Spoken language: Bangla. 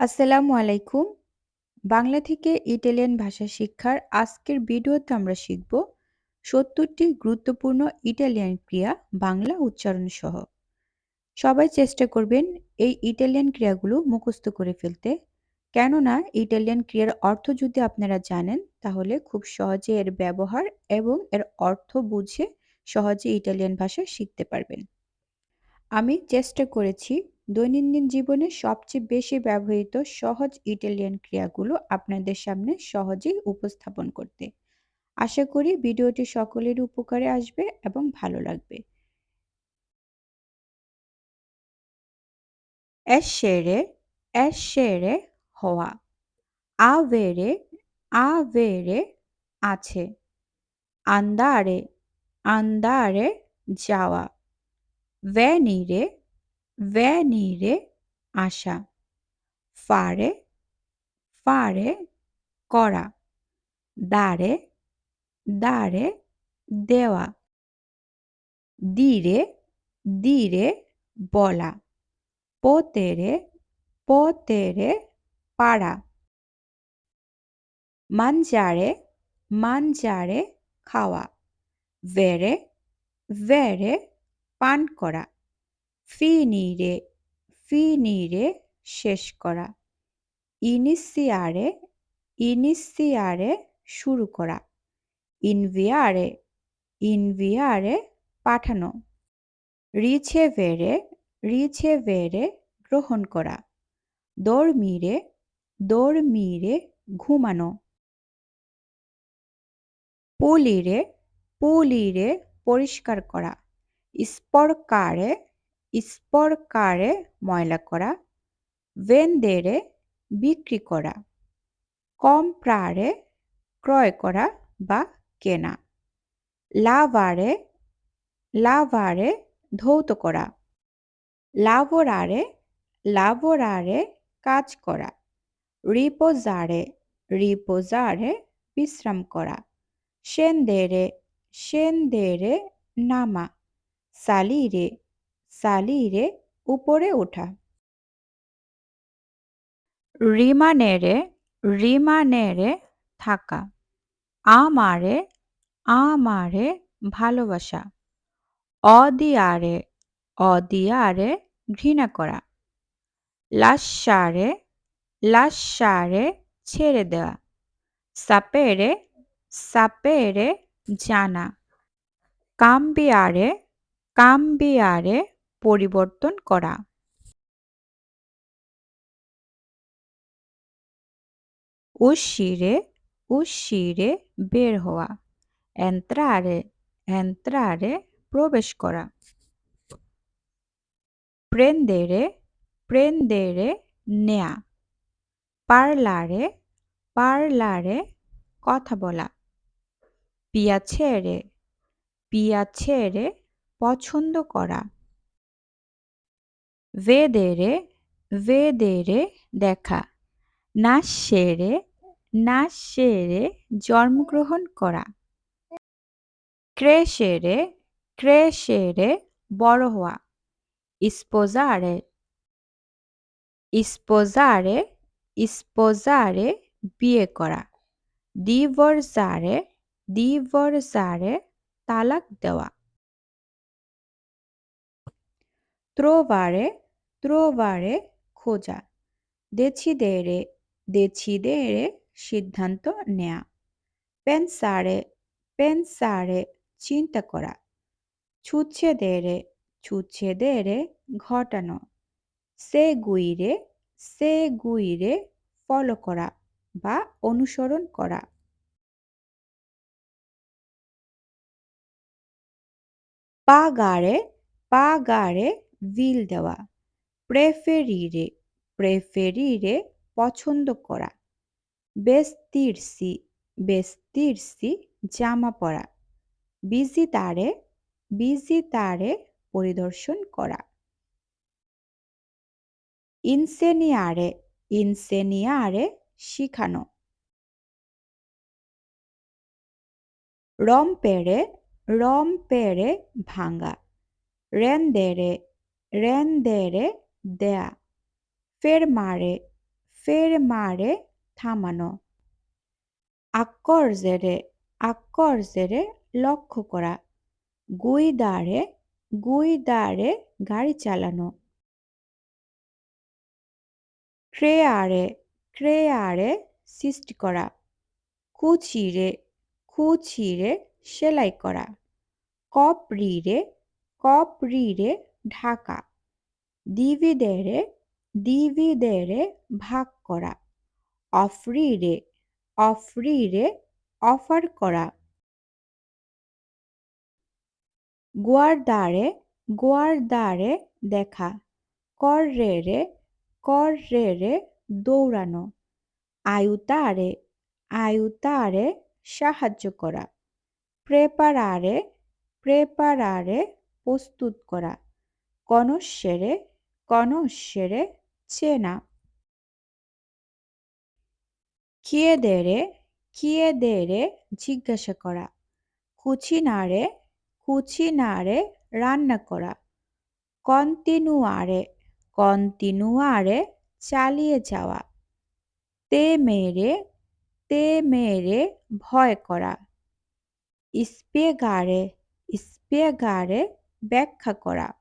আসসালামু আলাইকুম। বাংলা থেকে ইটালিয়ান ভাষা শিক্ষার আজকের ভিডিওতে আমরা শিখব সত্তরটি গুরুত্বপূর্ণ ইটালিয়ান ক্রিয়া বাংলা উচ্চারণ সহ। সবাই চেষ্টা করবেন এই ইটালিয়ান ক্রিয়াগুলো মুখস্থ করে ফেলতে। কেননা ইটালিয়ান ক্রিয়ার অর্থ যদি আপনারা জানেন, তাহলে খুব সহজে এর ব্যবহার এবং এর অর্থ বুঝে সহজে ইটালিয়ান ভাষা শিখতে পারবেন। আমি চেষ্টা করেছি দৈনন্দিন জীবনে সবচেয়ে বেশি ব্যবহৃত সহজ ইটালিয়ান ক্রিয়াগুলো আপনাদের সামনে সহজেই উপস্থাপন করতে। আশা করি ভিডিওটি সকলের উপকারে আসবে এবং ভালো লাগবে। Essere, essere হওয়া। Avere, avere আছে। Andare, andare যাওয়া। Venire, venire আসা। Fare, fare করা। Dare, dare দেওয়া। Dire, dire বলা। Potere, potere পারা। Mangiare, mangiare খাওয়া। Bere, bere পান করা। ফি নিরে ফি নিরে শেষ করা। ইনিসিয়ারে ইনিসিয়ারে শুরু করা। ইনভিয়ারে ইনভিয়ারে পাঠানো। রিছে বেড়ে রিছে বেড়ে গ্রহণ করা। দৌড় মিরে দৌড় মিরে ঘুমানো। পুলিরে পুলিরে পরিষ্কার করা। স্পর্কারে স্পর কারে ময়লা করা ভেন্ডেরে বিক্রি করা কম প্রারে ক্রয় করা বা কেনা, লাভারে লাভারে ধৌত করা, লাভরারে লাভরারে কাজ করা, রিপোজারে রিপোজারে বিশ্রাম করা, সেন্দেরে সেন্দেরে নামা, সালিরে সালিরে উপরে ওঠা। রিমানেরে রিমানেরে থাকা। আমারে আমারে ভালোবাসা। অদিয়ারে অদিয়ারে ঘৃণা করা। লাশারে লাশারে ছেড়ে দেওয়া। সাপেরে সাপেরে জানা। কাম্বিয়ারে কাম্বিয়ারে পরিবর্তন করা। উশিরে উশিরে বের হওয়া। এন্ত্রারে এন্ত্রারে প্রবেশ করা। প্রেন্দেরে প্রেন্দেরে নেয়া। পার্লারে পার্লারে কথা বলা। পিয়াছেরে পিয়াছেরে পছন্দ করা। Vedere, vedere দেখা। Nascere, nascere জন্মগ্রহণ করা। Crescere, crescere বড় হওয়া। Sposare, sposare, sposare বিয়ে করা। Divorciare, divorciare তালাক দেওয়া। Trovare, trovare খোঁজা। Decidere, decidere সিদ্ধান্ত নেয়া। Pensare, pensare চিন্তা করা। Succedere, succedere ঘটানো। Seguire, seguire ফলো করা বা অনুসরণ করা। Pagare, pagare উইল দেওয়া। প্রেফেরিরে প্রেফেরিরে পছন্দ করা। বেস্তিরসি বেস্তিরসি জামা পরা। বিজি তারে বিজি তারে পরিদর্শন করা। ইনসেনিয়ারে ইনসেনিয়ারে শিখানো। রম পেড়ে রম পেড়ে ভাঙা রেন্দেরে rendere দেয়া। Fermare, ফেরমারে থামানো। আক্করজেরে আক্করজেরে লক্ষ্য করা। গুইদারে গুইদারে গাড়ি চালানো। ক্রেয়ারে ক্রেয়ারে সৃষ্টি করা। কুচিরে কুচিরে সেলাই করা। কপরিরে কপরিরে ঢাকা। দিভিদেরে দিভিদেরে ভাগ করা। অফরিরে অফরিরে অফার করা। গুয়ারদারে গুয়ারদারে দেখা। কর রে রে কর রে রে দৌড়ানো। আয়ুতারে আয়ুতারে সাহায্য করা। প্রেপারারে প্রেপারারে প্রস্তুত করা। কনস্যেরে কনস্যেরে চেনা। কিয়েদেরে কিয়েদেরে জিজ্ঞাসা করা। কুচিনারে কুচিনারে রান্না করা। কন্টিনুয়ারে কন্টিনুয়ারে চালিয়ে যাওয়া। তে মেরে তে মেরে ভয় করা। স্পেগারে স্পেগারে ব্যাখ্যা করা।